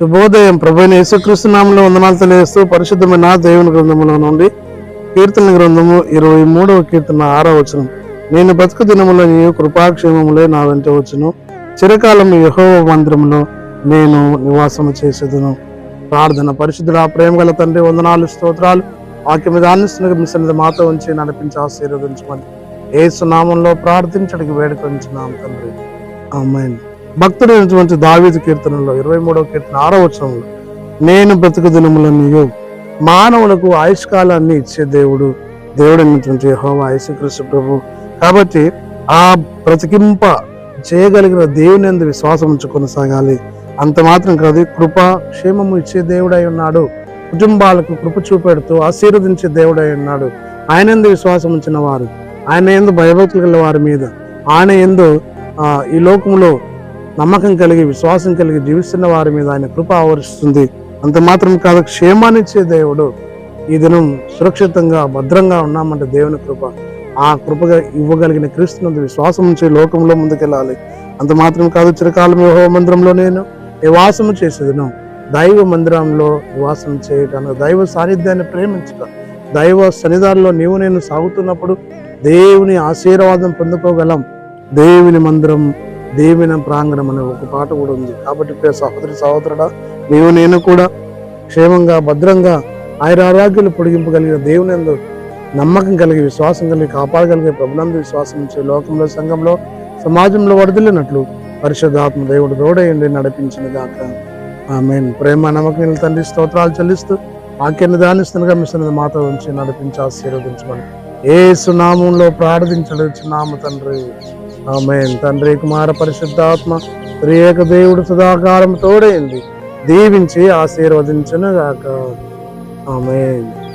శుభోదయం. ప్రభుని యేసుక్రీస్తు నామంలో వందనాలు తెలియజేస్తూ పరిశుద్ధమైన దేవుని గ్రంథములో నుండి కీర్తన గ్రంథము ఇరవై మూడవ కీర్తన ఆరో వచనం. నేను బతుకు దినములో నీ కృపాక్షేమములే నా వెంట వచ్చును. చిరకాలం యహోవ మందిరంలో నేను నివాసము చేసేదను. ప్రార్థన పరిశుద్ధుల ప్రేమ గల తండ్రి వందనాలు స్తోత్రాలు వాక్యం దానిస్తున్న మీ సన్నిధి మాతో ఉంచి నడిపించి ఆశీర్వదించమని. ఏసు నామంలో ప్రార్థించడానికి వేడుకొంచున్నాం తండ్రి. అమ్మాయిని భక్తుడైనటువంటి దావీదు కీర్తనలో ఇరవై మూడవ కీర్తన ఆరో వచనంలో నేను బ్రతుకు దినములన్నీయు మానవులకు ఆయుష్కాలాన్ని ఇచ్చే దేవుడు దేవుడు అయినటువంటి హోమ ఆయుష్కృష్ణ ప్రభు. కాబట్టి ఆ బ్రతికింప చేయగలిగిన దేవుని అందు విశ్వాసం ఉంచి కొనసాగాలి. అంత మాత్రం కాదు కృప క్షేమము ఇచ్చే దేవుడై ఉన్నాడు. కుటుంబాలకు కృప చూపెడుతూ ఆశీర్వదించే దేవుడై ఉన్నాడు. ఆయన ఎందు విశ్వాసం ఉంచిన వారు ఆయన ఎందు భయభక్తులు గల వారి మీద ఆయన ఎందు ఈ లోకంలో నమ్మకం కలిగి విశ్వాసం కలిగి జీవిస్తున్న వారి మీద ఆయన కృప ఆవరిస్తుంది. అంత మాత్రం కాదు క్షేమాన్నిచ్చే దేవుడు ఈ దినం సురక్షితంగా భద్రంగా ఉన్నామంటే దేవుని కృప. ఆ కృపగా ఇవ్వగలిగిన క్రీస్తునందు విశ్వాసం ఉంచి లోకంలో ముందుకెళ్ళాలి. అంత మాత్రం కాదు చిరకాలం యెహోవా మందిరంలో నేను నివాసము చేసేదను. దైవ మందిరంలో నివాసం చేయటాను దైవ సాన్నిధ్యాన్ని ప్రేమించట దైవ సన్నిధానంలో నీవు నేను సాగుతున్నప్పుడు దేవుని ఆశీర్వాదం పొందుకోగలం. దేవుని మందిరం దేవుని ప్రాంగణం అనే ఒక పాట కూడా ఉంది. కాబట్టి ప్రియ సహోదరి సహోదరుడా నీవు నేను కూడా క్షేమంగా భద్రంగా ఆయన ఆరోగ్యాలు పొడిగింపగలిగిన దేవుని నమ్మకం కలిగి విశ్వాసం కలిగి కాపాడగలిగే ప్రభునందు విశ్వాసం ఇచ్చే లోకంలో సంఘంలో సమాజంలో వరదలినట్లు పరిశుద్ధాత్మ దేవుడు తోడయండి నడిపించిన గాక. ఆమె ప్రేమ నమ్మకం తండ్రి స్తోత్రాలు చెల్లిస్తూ వాక్యాన్ని దానిస్తుండగా మిషన్ మాతో ఉంచి నడిపించి ఆశీర్వదించమని. ఏ సునామంలో ప్రార్థించడం తండ్రి. ఆమెన్. తండ్రి కుమార పరిశుద్ధాత్మ త్రియేక దేవుడు సదాకారం తోడైంది. దీవించి ఆశీర్వదించిన గాక ఆమెన్.